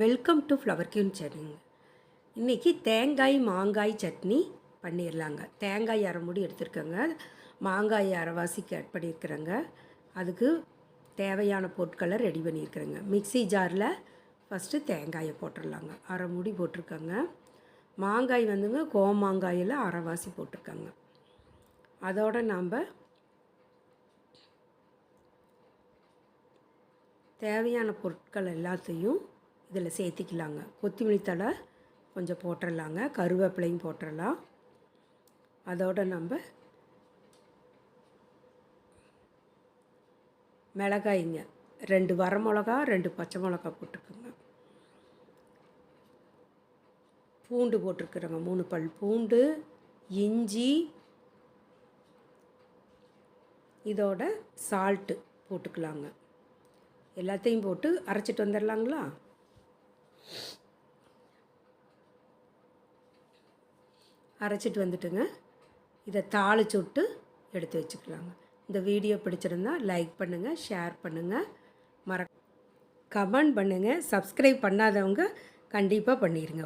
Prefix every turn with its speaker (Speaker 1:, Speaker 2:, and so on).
Speaker 1: Welcome to flower queen சட்னிங்க இன்றைக்கி தேங்காய் மாங்காய் சட்னி பண்ணிடலாங்க தேங்காய் அரை மூடி எடுத்துருக்கேங்க. மாங்காய் அரைவாசி கட் பண்ணியிருக்கிறேங்க அதுக்கு தேவையான பொருட்களை ரெடி பண்ணியிருக்கிறேங்க மிக்ஸி ஜாரில் ஃபஸ்ட்டு தேங்காயை போட்டுடலாங்க அரை மூடி போட்டிருக்கேங்க. மாங்காய் வந்துங்க கோமாங்காயில் அரைவாசி போட்டிருக்காங்க. அதோட நாம் தேவையான பொருட்கள் எல்லாத்தையும் இதில் சேர்த்திக்கலாங்க. கொத்தமல்லி தழை கொஞ்சம் போட்டுடலாங்க கருவேப்பிலையும் போட்டுடலாம் அதோட நம்ம மிளகாய்ங்க. ரெண்டு வரமிளகா ரெண்டு பச்சை மிளகா போட்டுக்கோங்க. பூண்டு போட்டிருக்குறோங்க. மூணு பல் பூண்டு இஞ்சி இதோட சால்ட்டு போட்டுக்கலாங்க. எல்லாத்தையும் போட்டு அரைச்சிட்டு வந்துடலாங்களா? அரைச்சிட்டு வந்துட்டுங்க. இதை தாளிச்சு விட்டு எடுத்து வச்சுக்கலாங்க. இந்த வீடியோ பிடிச்சிருந்தா லைக் பண்ணுங்கள் ஷேர் பண்ணுங்கள் மற கமெண்ட் பண்ணுங்கள் சப்ஸ்கிரைப் பண்ணாதவங்க கண்டிப்பாக பண்ணிடுங்க